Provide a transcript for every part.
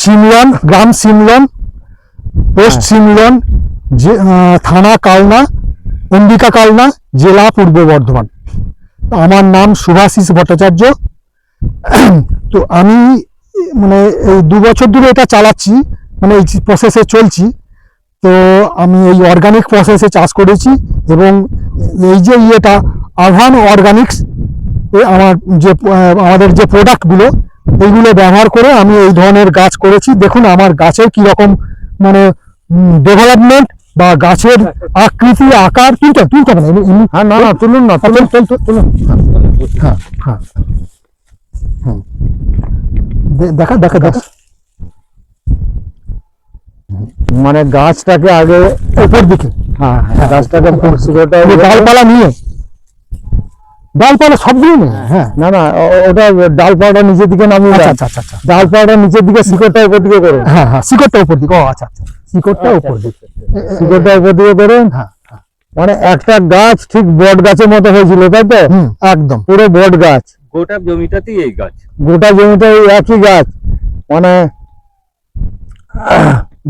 সিমলন গ্রাম Simlon post Simlon যে থানা কালনা অম্বিকা কালনা জেলা পূর্ব বর্ধমান। আমার নাম সুভাষিস ভট্টাচার্য। তো আমি মানে এই দু বছর ধরে এটা চালাচ্ছি মানে এই প্রসেসে চলছি। তো আমি এই অর্গানিক প্রসেসে চাষ করেছি এবং এই যে ইয়েটা আভান অর্গানিক্স আমার যে আমাদের যে প্রোডাক্টগুলো এইগুলো ব্যবহার করে আমি এই ধরনের গাছ করেছি। দেখুন আমার গাছের কি রকম মানে ডেভেলপমেন্ট বা গাছের আকৃতি আকার তুলতে তুলতে হবে হ্যাঁ না না তুলুন না তুলুন। তুলুন তুলুন, হ্যাঁ হ্যাঁ। হুম। দেখা দেখা দেখা। মানে গাছটাকে আগে উপর দিকে। হ্যাঁ হ্যাঁ, গাছটাকে ডালপালা নিয়ে ডালপালা সবগুলো নেই হ্যাঁ না না ওটা ডালপালাটা নিচের দিকে নামিয়ে আচ্ছা আচ্ছা আচ্ছা আচ্ছা। নিচের দিকে শিকড়টা উপর দিকে করুন হ্যাঁ হ্যাঁ শিকড়টা উপর দিকে। ও আচ্ছা আচ্ছা শিকড়টা উপর দিকে। শিকড়টা উপর দিকে করুন হ্যাঁ মানে একটা গাছ ঠিক বট গাছের মতো হয়েছিল তাই তো? একদম। পুরো বট গাছ। গোটা জমিটাতেই এই গাছ। গোটা জমিটা একই গাছ। মানে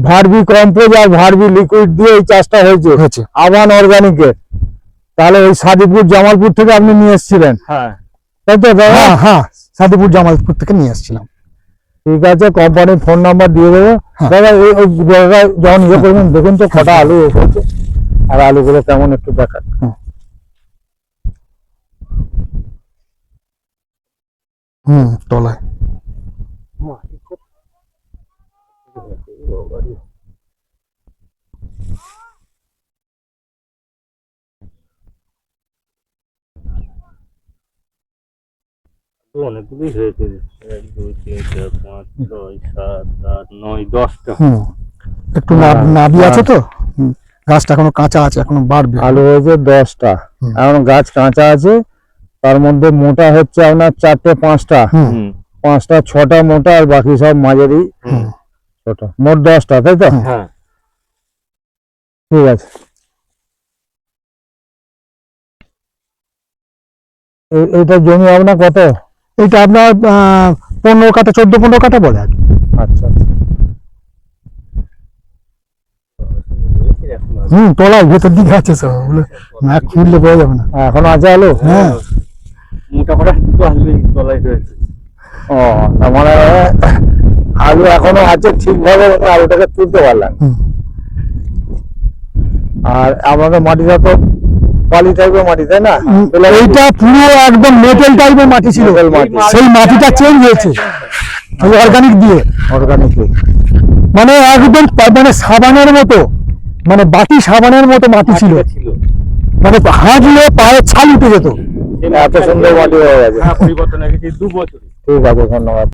ভার্বি কম্পোজ আর ভার্বি লিকুইড দিয়ে এই চাষটা হয়েছে। হয়েছে। আবান অর্গানিকের তাহলে ওই সাদিপুর জামালপুর থেকে আপনি নিয়ে এসেছিলেন? হ্যাঁ। তাই তো দাদা? হ্যাঁ হ্যাঁ সাদিপুর জামালপুর থেকে নিয়ে এসেছিলাম। ঠিক আছে কোম্পানির ফোন নাম্বার দিয়ে দেবো। হ্যাঁ। দাদা এই ওই জায়গায় যখন ইয়ে করবেন দেখুন তো কটা আলু এসেছে। আর আলুগুলো কেমন একটু দেখান। হুম তলায়। অনেকগুলোই হয়েছে। এক দুই তিন চার পাঁচ ছয় সাত আট নয় দশটা। একটু নাব- হ্যাঁ, নাবি আছে হ্যাঁ। তো গাছটা এখনও কাঁচা আছে এখনও বাড়বে। আলু হয়েছে দশটা। এখন গাছ কাঁচা আছে তার মধ্যে মোটা হচ্ছে আপনার চারটে পাঁচটা। হুম। হুম। পাঁচটা ছটা মোটা আর বাকি সব মাঝারি। হুম। মোট দশটা তাই তো? হ্যাঁ। ঠিক আছে। এ- এইটা জমি আপনার কত? এটা আপনার পনেরো কাটা চোদ্দ পনেরো কাটা বলে আর। আচ্ছা আচ্ছা। হুম তলায় ভেতর দিকে আছে সব। ওগুলো না খুললে বোঝা যাবে না। এখন আছে আলু? হ্যাঁ। মোটা তলায় রয়েছে ও তার মানে আলু এখনও আছে ঠিকভাবে আলুটাকে তুলতে পারলাম। আর আপনাদের মাটিটা তো বালি টাইপের মাটি তাই না? এইটা পুরো একদম মেটেল টাইপের মাটি ছিল। সেই মাটিটা চেঞ্জ হয়েছে। ওই অর্গানিক দিয়ে। অর্গানিক মানে একদম মানে সাবানের মতো মানে বাটি সাবানের মতো মাটি ছিল। মানে হাঁটলে পায়ে ছাল উঠে যেত। এত সুন্দর মাটি হয়ে গেছে। হ্যাঁ পরিবর্তন হয়ে গেছে। দু বছরে। ঠিক আছে ধন্যবাদ।